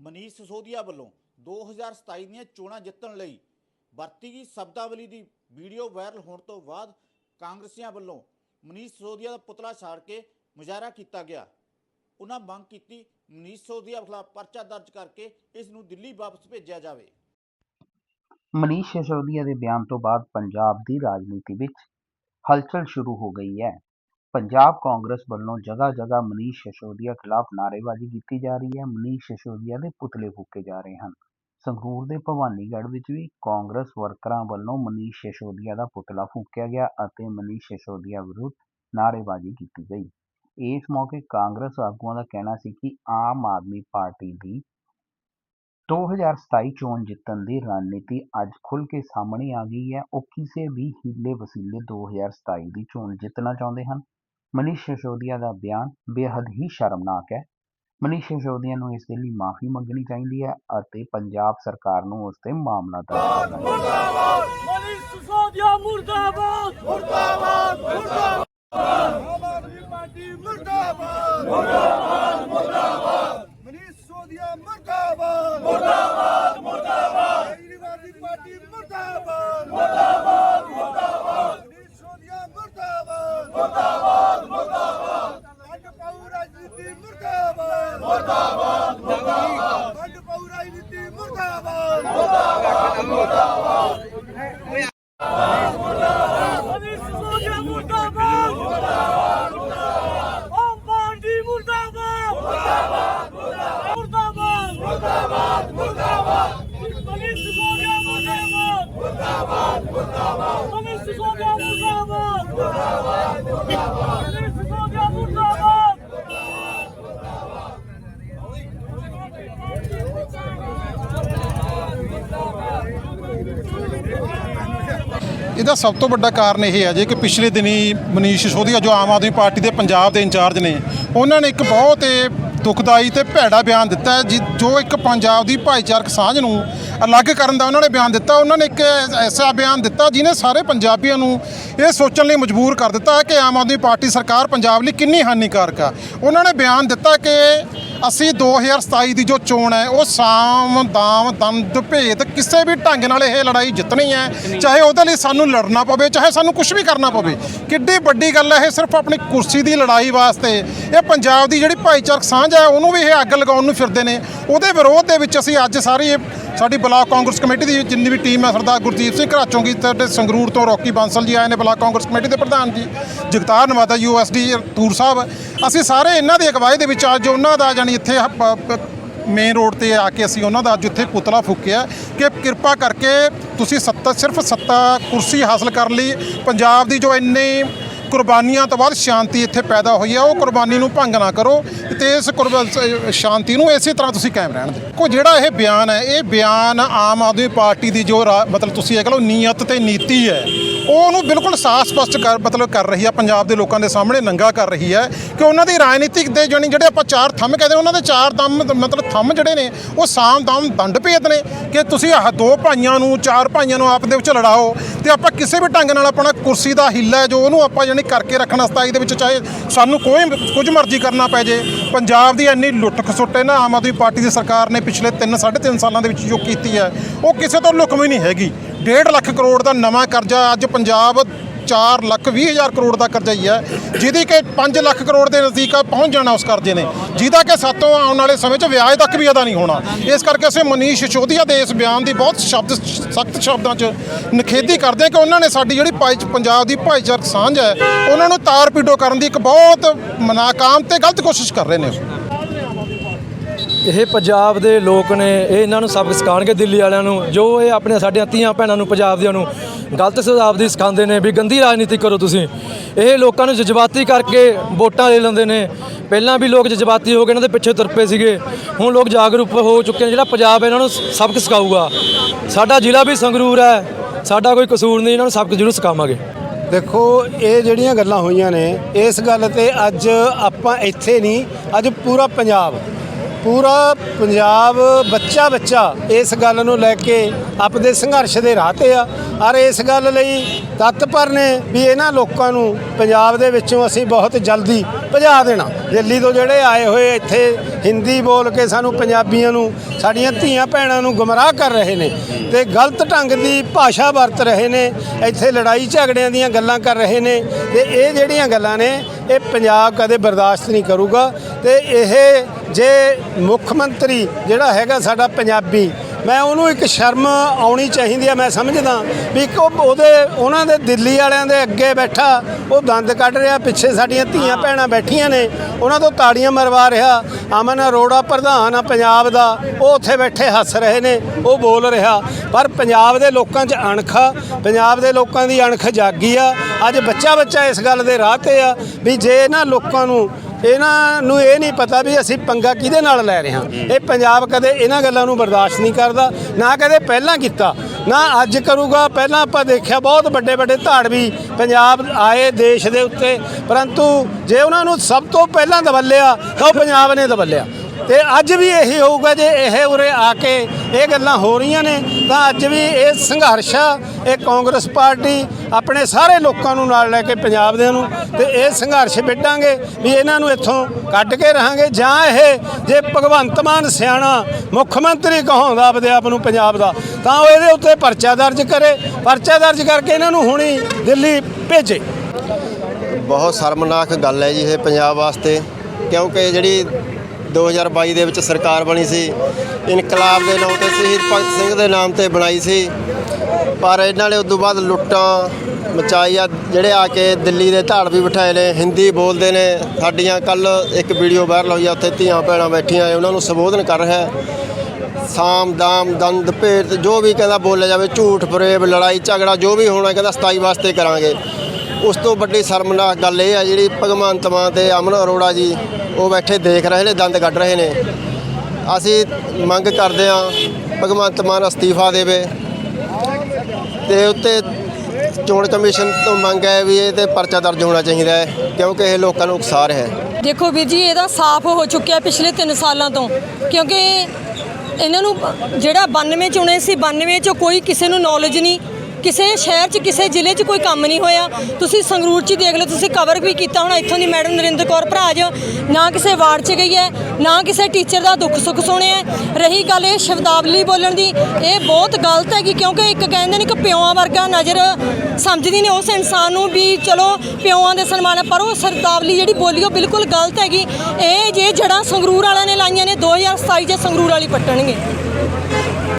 ਮਨੀਸ਼ ਸਿਸੋਦੀਆ ਵੱਲੋਂ 2027 ਦੀਆਂ ਚੋਣਾਂ ਜਿੱਤਣ ਲਈ ਵਰਤੀ ਗਈ ਸ਼ਬਦਾਵਲੀ ਦੀ ਵੀਡੀਓ ਵਾਇਰਲ ਹੋਣ ਤੋਂ ਬਾਅਦ ਕਾਂਗਰਸੀਆਂ ਵੱਲੋਂ ਮਨੀਸ਼ ਸਿਸੋਦੀਆ ਦਾ ਪੁਤਲਾ ਛਾੜ ਕੇ ਮੁਜ਼ਾਹਰਾ ਕੀਤਾ ਗਿਆ। ਉਹਨਾਂ ਮੰਗ ਕੀਤੀ ਮਨੀਸ਼ ਸਿਸੋਦੀਆ ਖਿਲਾਫ ਪਰਚਾ ਦਰਜ ਕਰਕੇ ਇਸ ਨੂੰ ਦਿੱਲੀ ਵਾਪਸ ਭੇਜਿਆ ਜਾਵੇ। ਮਨੀਸ਼ ਸਿਸੋਦੀਆ ਦੇ ਬਿਆਨ ਤੋਂ ਬਾਅਦ ਪੰਜਾਬ ਦੀ ਰਾਜਨੀਤੀ ਵਿੱਚ ਹਲਚਲ ਸ਼ੁਰੂ ਹੋ ਗਈ ਹੈ। ਪੰਜਾਬ ਕਾਂਗਰਸ ਵੱਲੋਂ ਜਗ੍ਹਾ ਜਗ੍ਹਾ ਮਨੀਸ਼ ਸਿਸੋਦੀਆ ਖਿਲਾਫ ਨਾਅਰੇਬਾਜ਼ੀ ਕੀਤੀ ਜਾ ਰਹੀ ਹੈ। ਮਨੀਸ਼ ਸਿਸੋਦੀਆ ਦੇ ਪੁਤਲੇ ਫੂਕੇ ਜਾ ਰਹੇ ਹਨ। ਸੰਗਰੂਰ ਦੇ ਭਵਾਨੀਗੜ੍ਹ ਵਿੱਚ ਵੀ ਕਾਂਗਰਸ ਵਰਕਰਾਂ ਵੱਲੋਂ ਮਨੀਸ਼ ਸਿਸੋਦੀਆ ਦਾ ਪੁਤਲਾ ਫੂਕਿਆ ਗਿਆ ਅਤੇ ਮਨੀਸ਼ ਸਿਸੋਦੀਆ ਵਿਰੁੱਧ ਨਾਅਰੇਬਾਜ਼ੀ ਕੀਤੀ ਗਈ। ਇਸ ਮੌਕੇ ਕਾਂਗਰਸ ਆਗੂਆਂ ਦਾ ਕਹਿਣਾ ਸੀ ਕਿ ਆਮ ਆਦਮੀ ਪਾਰਟੀ ਦੀ 2027 ਚੋਣ ਜਿੱਤਣ ਦੀ ਰਣਨੀਤੀ ਅੱਜ ਖੁੱਲ੍ਹ ਕੇ ਸਾਹਮਣੇ ਆ ਗਈ ਹੈ। ਉਹ ਕਿਸੇ ਵੀ ਹੀਲੇ ਵਸੀਲੇ 2027 ਦੀ ਚੋਣ ਜਿੱਤਣਾ ਚਾਹੁੰਦੇ ਹਨ। ਮਨੀਸ਼ ਸਿਸੋਦੀਆ ਦਾ ਬਿਆਨ ਬੇहद ਹੀ ਸ਼ਰਮਨਾਕ ਹੈ। ਮਨੀਸ਼ ਸਿਸੋਦੀਆ ਨੂੰ ਇਸ ਦੇ ਲਈ ਮਾਫੀ ਮੰਗਣੀ ਚਾਹੀਦੀ ਹੈ ਅਤੇ ਪੰਜਾਬ ਸਰਕਾਰ ਨੂੰ ਉਸ ਤੇ ਮਾਮਲਾ ਦਰਜ ਕਰਨਾ ਚਾਹੀਦਾ ਮਨੀਸ਼ ਸਿਸੋਦੀਆ ਮੁਰਦਾਬਾਦ! ਮੁਰਦਾਬਾਦ! ਮੁਰਦਾਬਾਦ! ਮੁਰਦਾਬਾਦ! ਮੁਰਦਾਬਾਦ ਮਨੀਸ਼ ਸਿਸੋਦੀਆ ਮੁਰਦਾਬਾਦ ਮੁਰਦਾਬਾਦ ਮੁਰਦਾਬਾਦ ਆਦਮੀ ਪਾਰਟੀ ਮੁਰਦਾਬਾਦ ਮੁਰਦਾਬਾਦ ਮੁਰਦਾਬਾਦ ਮਨੀਸ਼ ਸਿਸੋਦੀਆ ਮੁਰਦਾਬਾਦ ਮੁਰਦਾਬਾਦ ਮੁਰਦਾਬਾਦ ਵੰਡ ਪਾਉ ਰਾਜਨੀਤੀ ਮੁਰਦਾਬਾਦ ਮੁਰਦਾਬਾਦ ਮੁਰਦਾਬਾਦ। ਵੰਡ ਪਾਉ ਰਾਜਨੀਤੀ ਮੁਰਦਾਬਾਦ ਮਨੀਸ਼ ਸਿਸੋਦੀਆ ਮੁਰਦਾਬਾਦ ਮੁਰਦਾਬਾਦ ਮੁਰਦਾਬਾਦ ਆਮ ਪਾਰਟੀ ਮੁਰਦਾਬਾਦ ਮੁਰਦਾਬਾਦ ਮੁਰਦਾਬਾਦ ਮੁਰਦਾਬਾਦ ਮੁਰਦਾਬਾਦ ਮਨੀਸ਼ ਸਿਸੋਦੀਆ ਮੁਰਦਾਬਾਦ ਮੁਰਦਾਬਾਦ ਮੁਰਦਾਬਾਦ ਮਨੀਸ਼ ਸਿਸੋਦੀਆ ਮੁਰਦਾਬਾਦ ਮੁਰਦਾਬਾਦ ਮੁਰਦਾਬਾਦ ਮਨੀਸ਼ ਸਿਸੋਦੀਆ ਮੁਰਦਾਬਾਦ ਇਹਦਾ ਸਭ ਤੋਂ ਵੱਡਾ ਕਾਰਨ ਇਹ ਹੈ ਜੇ ਕਿ ਪਿਛਲੇ ਦਿਨੀ ਮਨੀਸ਼ ਸਿਸੋਦੀਆ ਜੋ ਆਮ ਆਦਮੀ ਪਾਰਟੀ ਦੇ ਪੰਜਾਬ ਦੇ ਇੰਚਾਰਜ ਨੇ, ਉਹਨਾਂ ਨੇ ਇੱਕ ਬਹੁਤ ਹੀ ਦੁਖਦਾਈ ਤੇ ਭੈੜਾ ਬਿਆਨ ਦਿੱਤਾ ਹੈ, ਜੋ ਇੱਕ ਪੰਜਾਬ ਦੀ ਭਾਈਚਾਰਕ ਸਾਂਝ ਨੂੰ ਅਲੱਗ ਕਰਨ ਦਾ ਉਹਨਾਂ ਨੇ ਬਿਆਨ ਦਿੱਤਾ। ਉਹਨਾਂ ਨੇ ਇੱਕ ਐਸਾ ਬਿਆਨ ਦਿੱਤਾ ਜਿਹਨੇ ਸਾਰੇ ਪੰਜਾਬੀਆਂ ਨੂੰ ਇਹ ਸੋਚਣ ਲਈ ਮਜਬੂਰ ਕਰ ਦਿੱਤਾ ਕਿ ਆਮ ਆਦਮੀ ਪਾਰਟੀ ਸਰਕਾਰ ਪੰਜਾਬ ਲਈ ਕਿੰਨੀ ਹਾਨੀਕਾਰਕ ਆ। ਉਹਨਾਂ ਨੇ ਬਿਆਨ ਦਿੱਤਾ ਕਿ ਅਸੀਂ 2027 ਦੀ ਜੋ ਚੋਣ ਹੈ, ਉਹ ਸਾਮ, ਦਾਮ, ਦੰਦ ਭੇਦ ਕਿਸੇ ਵੀ ਢੰਗ ਨਾਲ ਇਹ ਲੜਾਈ ਜਿੱਤਣੀ ਹੈ, ਚਾਹੇ ਉਹਦੇ ਲਈ ਸਾਨੂੰ ਲੜਨਾ ਪਵੇ, ਚਾਹੇ ਸਾਨੂੰ ਕੁਝ ਵੀ ਕਰਨਾ ਪਵੇ। ਕਿੱਡੀ ਵੱਡੀ ਗੱਲ ਹੈ, ਇਹ ਸਿਰਫ ਆਪਣੀ ਕੁਰਸੀ ਦੀ ਲੜਾਈ ਵਾਸਤੇ। ਇਹ ਪੰਜਾਬ ਦੀ ਜਿਹੜੀ ਭਾਈਚਾਰਕ ਸਾਂਝ ਹੈ, ਉਹਨੂੰ ਵੀ ਇਹ ਅੱਗ ਲਗਾਉਣ ਨੂੰ ਫਿਰਦੇ ਨੇ। ਉਹਦੇ ਵਿਰੋਧ ਦੇ ਵਿੱਚ ਅਸੀਂ ਅੱਜ ਸਾਰੀ ਸਾਡੀ ਬਲਾਕ ਕਾਂਗਰਸ ਕਮੇਟੀ ਦੀ ਜਿੰਨੀ ਵੀ ਟੀਮ ਹੈ, ਸਰਦਾਰ ਗੁਰਦੀਪ ਸਿੰਘ ਘਰਾਚੋਂਗੀ ਸਾਡੇ ਸੰਗਰੂਰ ਤੋਂ ਰੌਕੀ ਬਾਂਸਲ ਜੀ ਆਏ ਨੇ ਬਲਾਕ ਕਾਂਗਰਸ ਕਮੇਟੀ ਦੇ ਪ੍ਰਧਾਨ ਜੀ। ਜਗਤਾਰ ਨਵਾਦਾ ਯੂਐਸਡੀ ਤੂਰ ਸਾਹਿਬ। ਅਸੀਂ ਸਾਰੇ ਇਹਨਾਂ ਦੀ ਅਗਵਾਈ ਦੇ ਵਿੱਚ ਅੱਜ ਉਹਨਾਂ ਦਾ ਜਾਨੀ ਇੱਥੇ ਮੇਨ ਰੋਡ ਤੇ ਆ ਕੇ ਅਸੀਂ ਉਹਨਾਂ ਦਾ ਅੱਜ ਉੱਥੇ ਪੁਤਲਾ ਫੂਕਿਆ ਕਿ ਕਿਰਪਾ ਕਰਕੇ ਤੁਸੀਂ ਸੱਤਾ, ਸਿਰਫ ਸੱਤਾ ਕੁਰਸੀ ਹਾਸਲ ਕਰਨ ਲਈ ਪੰਜਾਬ ਦੀ ਜੋ ਇੰਨੀ ਕੁਰਬਾਨੀਆਂ ਤੋਂ ਬਾਅਦ ਸ਼ਾਂਤੀ ਇੱਥੇ ਪੈਦਾ ਹੋਈ ਹੈ। ਉਹ ਕੁਰਬਾਨੀ ਨੂੰ ਭੰਗ ਨਾ ਕਰੋ ਤੇ ਇਸ ਕੁਰਬ- ਸ਼ਾਂਤੀ ਨੂੰ ਇਸੇ ਤਰ੍ਹਾਂ ਤੁਸੀਂ ਕਾਇਮ ਰਹਿਣ ਦਿਓ। ਕੋ ਜਿਹੜਾ ਇਹ ਬਿਆਨ ਹੈ, ਇਹ ਬਿਆਨ ਆਮ ਆਦਮੀ ਪਾਰਟੀ ਦੀ ਜੋ ਰਾ- ਮਤਲਬ ਤੁਸੀਂ ਇਹ ਕਹ ਲਓ, ਨੀਅਤ ਤੇ ਨੀਤੀ ਹੈ। ਉਹ ਉਹਨੂੰ ਬਿਲਕੁਲ ਸਾਫ਼ ਸਪਸ਼ਟ ਕਰ, ਮਤਲਬ ਕਰ ਰਹੀ ਆ, ਪੰਜਾਬ ਦੇ ਲੋਕਾਂ ਦੇ ਸਾਹਮਣੇ ਨੰਗਾ ਕਰ ਰਹੀ ਹੈ ਕਿ ਉਹਨਾਂ ਦੀ ਰਾਜਨੀਤਿਕ ਦੇ ਜਾਣੀ ਜਿਹੜੇ ਆਪਾਂ ਚਾਰ ਥੰਮ ਕਹਿੰਦੇ, ਉਹਨਾਂ ਦੇ ਚਾਰ ਦਮ, ਮਤਲਬ ਥੰਮ ਜਿਹੜੇ ਨੇ, ਉਹ ਸਾਮ ਦਮ ਦੰਡ ਭੇਦ ਨੇ ਕਿ ਤੁਸੀਂ ਆਹ ਦੋ ਭਾਈਆਂ ਨੂੰ, ਚਾਰ ਭਾਈਆਂ ਨੂੰ ਆਪ ਦੇ ਵਿੱਚ ਲੜਾਓ ਤੇ ਆਪਾਂ ਕਿਸੇ ਵੀ ਢੰਗ ਨਾਲ ਆਪਣਾ ਕੁਰਸੀ ਦਾ ਹਿੱਲਾ ਜੋ ਉਹਨੂੰ ਆਪਾਂ ਜਾਣੀ ਕਰਕੇ ਰੱਖਣਾ, ਸਤਾਈ ਦੇ ਵਿੱਚ ਚਾਹੇ ਸਾਨੂੰ ਕੋਈ ਕੁਝ ਮਰਜ਼ੀ ਕਰਨਾ ਪੈ ਜੇ। ਪੰਜਾਬ ਦੀ ਇੰਨੀ ਲੁੱਟ ਖਸੁੱਟ ਹੈ ਨਾ, ਆਮ ਆਦਮੀ ਪਾਰਟੀ ਦੀ ਸਰਕਾਰ ਨੇ ਪਿਛਲੇ 3 3.5 ਸਾਲਾਂ ਦੇ ਵਿੱਚ ਜੋ ਕੀਤੀ ਹੈ, ਉਹ ਕਿਸੇ ਤੋਂ ਲੁਕਮੀ ਨਹੀਂ ਹੈਗੀ। 1.5 ਲੱਖ ਕਰੋੜ ਦਾ ਨਵਾਂ ਕਰਜ਼ਾ ਅੱਜ ਪੰਜਾਬ 4 ਲੱਖ 20 ਹਜ਼ਾਰ ਕਰੋੜ ਦਾ ਕਰਜ਼ਾ ਹੀ ਹੈ, ਜਿਹਦੀ ਕਿ 5 ਲੱਖ ਕਰੋੜ ਦੇ ਨਜ਼ਦੀਕ ਪਹੁੰਚ ਜਾਣਾ ਉਸ ਕਰਜ਼ੇ ਨੇ। ਜਿਹਦਾ ਕਿ ਸਾਤੋਂ ਆਉਣ ਵਾਲੇ ਸਮੇਂ 'ਚ ਵਿਆਜ ਤੱਕ ਵੀ ਅਦਾ ਨਹੀਂ ਹੋਣਾ। ਇਸ ਕਰਕੇ ਅਸੀਂ ਮਨੀਸ਼ ਸਿਸੋਦੀਆ ਦੇ ਇਸ ਬਿਆਨ ਦੀ ਬਹੁਤ ਸ਼ਬਦ, ਸਖਤ ਸ਼ਬਦਾਂ 'ਚ ਨਿਖੇਧੀ ਕਰਦੇ ਕਿ ਉਹਨਾਂ ਨੇ ਸਾਡੀ ਜਿਹੜੀ ਭਾਈ ਪੰਜਾਬ ਦੀ ਭਾਈਚਾਰਕ ਸਾਂਝ ਹੈ, ਉਹਨਾਂ ਨੂੰ ਤਾਰ ਪੀਡੋ ਕਰਨ ਦੀ ਇੱਕ ਬਹੁਤ ਮਨਾਕਾਮ ਤੇ ਗਲਤ ਕੋਸ਼ਿਸ਼ ਕਰ ਰਹੇ ਨੇ ਇਹ ਪੰਜਾਬ ਦੇ ਲੋਕ ਨੇ, ਇਹ ਇਹਨਾਂ ਨੂੰ ਸਬਕ ਸਿਖਾਉਣਗੇ ਦਿੱਲੀ ਵਾਲਿਆਂ ਨੂੰ, ਜੋ ਇਹ ਆਪਣੇ ਸਾਡੀਆਂ ਧੀਆਂ ਭੈਣਾਂ ਨੂੰ ਪੰਜਾਬ ਦੀਆਂ ਨੂੰ ਗਲਤ ਸੁਝਾਅ ਦੀ ਸਿਖਾਉਂਦੇ ਨੇ, ਵੀ ਗੰਦੀ ਰਾਜਨੀਤੀ ਕਰੋ ਤੁਸੀਂ। ਇਹ ਲੋਕਾਂ ਨੂੰ ਜਜ਼ਬਾਤੀ ਕਰਕੇ ਵੋਟਾਂ ਲੈ ਲੈਂਦੇ ਨੇ। ਪਹਿਲਾਂ ਵੀ ਲੋਕ ਜਜ਼ਬਾਤੀ ਹੋ ਕੇ ਇਹਨਾਂ ਦੇ ਪਿੱਛੇ ਤੁਰਪੇ ਸੀਗੇ। ਹੁਣ ਲੋਕ ਜਾਗਰੂਕ ਹੋ ਚੁੱਕੇ ਨੇ, ਜਿਹੜਾ ਪੰਜਾਬ ਇਹਨਾਂ ਨੂੰ ਸਬਕ ਸਿਖਾਊਗਾ। ਸਾਡਾ ਜ਼ਿਲ੍ਹਾ ਵੀ ਸੰਗਰੂਰ ਹੈ, ਸਾਡਾ ਕੋਈ ਕਸੂਰ ਨਹੀਂ, ਇਹਨਾਂ ਨੂੰ ਸਬਕ ਜ਼ਰੂਰ ਸਿਖਾਵਾਂਗੇ। ਦੇਖੋ, ਇਹ ਜਿਹੜੀਆਂ ਗੱਲਾਂ ਹੋਈਆਂ ਨੇ, ਇਸ ਗੱਲ ਤੇ ਅੱਜ ਆਪਾਂ ਇੱਥੇ ਨਹੀਂ, ਅੱਜ ਪੂਰਾ ਪੰਜਾਬ ਪੂਰਾ ਪੰਜਾਬ ਬੱਚਾ ਬੱਚਾ ਇਸ ਗੱਲ ਨੂੰ ਲੈ ਕੇ ਆਪਦੇ ਸੰਘਰਸ਼ ਦੇ ਰਾਹ ਤੇ ਆ। ਔਰ ਇਸ ਗੱਲ ਲਈ ਤਤਪਰ ਨੇ ਵੀ ਇਹਨਾਂ ਲੋਕਾਂ ਨੂੰ ਪੰਜਾਬ ਦੇ ਵਿੱਚੋਂ ਅਸੀਂ ਬਹੁਤ ਜਲਦੀ ਭਜਾ ਦੇਣਾ। ਦਿੱਲੀ ਤੋਂ ਜਿਹੜੇ ਆਏ ਹੋਏ ਇੱਥੇ ਹਿੰਦੀ ਬੋਲ ਕੇ ਸਾਨੂੰ ਪੰਜਾਬੀਆਂ ਨੂੰ, ਸਾਡੀਆਂ ਧੀਆਂ ਭੈਣਾਂ ਨੂੰ ਗੁੰਮਰਾਹ ਕਰ ਰਹੇ ਨੇ ਤੇ ਗਲਤ ਢੰਗ ਦੀ ਭਾਸ਼ਾ ਵਰਤ ਰਹੇ ਨੇ, ਇੱਥੇ ਲੜਾਈ ਝਗੜਿਆਂ ਦੀਆਂ ਗੱਲਾਂ ਕਰ ਰਹੇ ਨੇ ਤੇ ਇਹ ਜਿਹੜੀਆਂ ਗੱਲਾਂ ਨੇ, ਇਹ ਪੰਜਾਬ ਕਦੇ ਬਰਦਾਸ਼ਤ ਨਹੀਂ ਕਰੂਗਾ ਤੇ ਇਹ ਜੇ ਮੁੱਖ ਮੰਤਰੀ ਜਿਹੜਾ ਹੈਗਾ ਸਾਡਾ ਪੰਜਾਬੀ ਮੈਂ ਉਹਨੂੰ ਇੱਕ ਸ਼ਰਮ ਆਉਣੀ ਚਾਹੀਦੀ ਆ ਮੈਂ ਸਮਝਦਾ ਵੀ ਇੱਕ ਉਹ- ਉਹਦੇ ਉਹਨਾਂ ਦੇ ਦਿੱਲੀ ਵਾਲਿਆਂ ਦੇ ਅੱਗੇ ਬੈਠਾ ਉਹ ਦੰਦ ਕੱਢ ਰਿਹਾ ਪਿੱਛੇ ਸਾਡੀਆਂ ਧੀਆਂ ਭੈਣਾਂ ਬੈਠੀਆਂ ਨੇ ਉਹਨਾਂ ਤੋਂ ਤਾੜੀਆਂ ਮਰਵਾ ਰਿਹਾ ਅਮਨ ਅਰੋੜਾ ਪ੍ਰਧਾਨ ਆ ਪੰਜਾਬ ਦਾ ਉਹ ਉੱਥੇ ਬੈਠੇ ਹੱਸ ਰਹੇ ਨੇ ਉਹ ਬੋਲ ਰਿਹਾ ਪਰ ਪੰਜਾਬ ਦੇ ਲੋਕਾਂ 'ਚ ਅਣਖ ਪੰਜਾਬ ਦੇ ਲੋਕਾਂ ਦੀ ਅਣਖ ਜਾਗੀ ਆ ਅੱਜ ਬੱਚਾ ਬੱਚਾ ਇਸ ਗੱਲ ਦੇ ਰਾਹ ਤੇ ਆ ਵੀ ਜੇ ਇਹਨਾਂ ਲੋਕਾਂ ਨੂੰ ਇਹਨਾਂ ਨੂੰ ਇਹ ਨਹੀਂ ਪਤਾ ਵੀ ਅਸੀਂ ਪੰਗਾ ਕਿਹਦੇ ਨਾਲ ਲੈ ਰਹੇ ਹਾਂ। ਇਹ ਪੰਜਾਬ ਕਦੇ ਇਹਨਾਂ ਗੱਲਾਂ ਨੂੰ ਬਰਦਾਸ਼ਤ ਨਹੀਂ ਕਰਦਾ ਨਾ ਕਦੇ ਪਹਿਲਾਂ ਕੀਤਾ ਨਾ ਅੱਜ ਕਰੂਗਾ। ਪਹਿਲਾਂ ਆਪਾਂ ਦੇਖਿਆ ਬਹੁਤ ਵੱਡੇ ਵੱਡੇ ਧਾੜਵੀ ਪੰਜਾਬ ਆਏ ਦੇਸ਼ ਦੇ ਉੱਤੇ ਪਰੰਤੂ ਜੇ ਉਹਨਾਂ ਨੂੰ ਸਭ ਤੋਂ ਪਹਿਲਾਂ ਦਬੱਲਿਆ ਤਾਂ ਉਹ ਪੰਜਾਬ ਨੇ ਦਬੱਲਿਆ। ਤੇ ਅੱਜ ਵੀ ਇਹੀ ਹੋਊਗਾ ਜੇ ਇਹ ਉਰੇ ਆ ਕੇ ਇਹ ਗੱਲਾਂ ਹੋ ਰਹੀਆਂ ਨੇ, ਤਾਂ ਅੱਜ ਵੀ ਇਹ ਸੰਘਰਸ਼ ਆ, ਇਹ ਕਾਂਗਰਸ ਪਾਰਟੀ ਆਪਣੇ ਸਾਰੇ ਲੋਕਾਂ ਨੂੰ ਨਾਲ ਲੈ ਕੇ ਪੰਜਾਬ ਦੇ ਨੂੰ, ਤੇ ਇਹ ਸੰਘਰਸ਼ ਵਿੱਢਾਂਗੇ ਵੀ ਇਹਨਾਂ ਨੂੰ ਇੱਥੋਂ ਕੱਢ ਕੇ ਰਹਾਂਗੇ, ਜਾਂ ਇਹ ਜੇ ਭਗਵੰਤ ਮਾਨ ਸਿਆਣਾ ਮੁੱਖ ਮੰਤਰੀ ਕਹਾਉਂਦਾ ਆਪਦੇ ਆਪ ਨੂੰ ਪੰਜਾਬ ਦਾ, ਤਾਂ ਉਹ ਇਹਦੇ ਉੱਤੇ ਪਰਚਾ ਦਰਜ ਕਰੇ, ਪਰਚਾ ਦਰਜ ਕਰਕੇ ਇਹਨਾਂ ਨੂੰ ਹੁਣੀ ਦਿੱਲੀ ਭੇਜੇ। ਬਹੁਤ ਸ਼ਰਮਨਾਕ ਗੱਲ ਹੈ ਜੀ ਇਹ ਪੰਜਾਬ ਵਾਸਤੇ, ਕਿਉਂਕਿ ਜਿਹੜੀ 2022 ਦੇ ਵਿੱਚ ਸਰਕਾਰ ਬਣੀ ਸੀ। ਇਨਕਲਾਬ ਦੇ ਨਾਮ ਤੇ ਸ਼ਹੀਦ ਭਗਤ ਸਿੰਘ ਦੇ ਨਾਮ ਤੇ ਬਣਾਈ ਸੀ। ਪਰ ਇਹਨਾਂ ਨੇ ਉਦੋਂ ਬਾਅਦ ਲੁੱਟਾਂ ਮਚਾਈ ਆ ਜਿਹੜੇ ਆ ਕੇ ਦਿੱਲੀ ਦੇ ਧਾੜ ਵੀ ਬਿਠਾਏ ਨੇ, ਹਿੰਦੀ ਬੋਲਦੇ ਨੇ। ਸਾਡੀਆਂ ਕੱਲ ਇੱਕ ਵੀਡੀਓ ਵਾਇਰਲ ਹੋਈ ਆ, ਉੱਥੇ ਧੀਆਂ ਭੈਣਾਂ ਬੈਠੀਆਂ ਉਹਨਾਂ ਨੂੰ ਸੰਬੋਧਨ ਕਰ ਰਿਹਾ ਸਾਮ, ਦਾਮ, ਦੰਦ ਭੇਦ ਜੋ ਵੀ ਕਹਿੰਦਾ ਬੋਲਿਆ ਜਾਵੇ, ਝੂਠ ਫਰੇਬ ਲੜਾਈ, ਝਗੜਾ, ਜੋ ਵੀ ਹੋਣਾ, ਕਹਿੰਦਾ 27 ਵਾਸਤੇ ਕਰਾਂਗੇ। ਉਸ ਤੋਂ ਵੱਡੀ ਸ਼ਰਮਨਾਕ ਗੱਲ ਇਹ ਆ ਜਿਹੜੀ ਭਗਵੰਤ ਮਾਨ ਤੇ ਅਮਨ ਅਰੋੜਾ ਜੀ ਉਹ ਬੈਠੇ ਦੇਖ ਰਹੇ ਨੇ, ਦੰਦ ਕੱਢ ਰਹੇ ਨੇ। ਅਸੀਂ ਮੰਗ ਕਰਦੇ ਆ ਭਗਵੰਤ ਮਾਨ ਅਸਤੀਫਾ ਦੇਵੇ। ਤੇ ਉੱਤੇ ਚੋਣ ਕਮਿਸ਼ਨ ਤੋਂ ਮੰਗ ਹੈ ਵੀ ਇਹ ਤੇ ਪਰਚਾ ਦਰਜ ਹੋਣਾ ਚਾਹੀਦਾ ਹੈ, ਕਿਉਂਕਿ ਇਹ ਲੋਕਾਂ ਨੂੰ ਉਕਸਾ ਰਿਹਾ ਹੈ। ਦੇਖੋ ਵੀਰ ਜੀ ਇਹਦਾ ਸਾਫ਼ ਹੋ ਚੁੱਕਿਆ ਪਿਛਲੇ 3 ਸਾਲਾਂ ਤੋਂ, ਕਿਉਂਕਿ ਇਹਨਾਂ ਨੂੰ ਜਿਹੜਾ 92 ਚੁਣੇ ਸੀ 92 ਚੋਂ ਕੋਈ ਕਿਸੇ ਨੂੰ ਨੌਲੇਜ ਨਹੀਂ ਕਿਸੇ ਸ਼ਹਿਰ 'ਚ ਕਿਸੇ ਜ਼ਿਲ੍ਹੇ 'ਚ ਕੋਈ ਕੰਮ ਨਹੀਂ ਹੋਇਆ। ਤੁਸੀਂ ਸੰਗਰੂਰ 'ਚ ਦੇਖ ਲਓ ਤੁਸੀਂ ਕਵਰ ਵੀ ਕੀਤਾ ਹੋਣਾ ਇੱਥੋਂ ਦੀ ਮੈਡਮ ਨਰਿੰਦਰ ਕੌਰ ਭਰਾਜ ਨਾ ਕਿਸੇ ਵਾਰਡ 'ਚ ਗਈ ਹੈ ਨਾ ਕਿਸੇ ਟੀਚਰ ਦਾ ਦੁੱਖ ਸੁੱਖ ਸੁਣਿਆ ਰਹੀ ਗੱਲ ਇਹ ਸ਼ਬਦਾਵਲੀ ਬੋਲਣ ਦੀ ਇਹ ਬਹੁਤ ਗਲਤ ਹੈਗੀ ਕਿਉਂਕਿ ਇੱਕ ਕਹਿੰਦੇ ਨੇ ਕਿ ਪਿਓਾਂ ਵਰਗਾ ਨਜ਼ਰ ਸਮਝਦੀ ਨੇ ਉਸ ਇਨਸਾਨ ਨੂੰ ਵੀ ਚਲੋ ਪਿਓਾਂ ਦੇ ਸਨਮਾਨ ਹੈ, ਪਰ ਉਹ ਸ਼ਬਦਾਵਲੀ ਜਿਹੜੀ ਬੋਲੀ ਉਹ ਬਿਲਕੁਲ ਗਲਤ ਹੈਗੀ। ਇਹ ਜੇ ਜੜਾਂ ਸੰਗਰੂਰ ਵਾਲਿਆਂ ਨੇ ਲਾਈਆਂ ਨੇ 2027 'ਚ ਸੰਗਰੂਰ ਵਾਲੀ ਪੱਟਣਗੇ।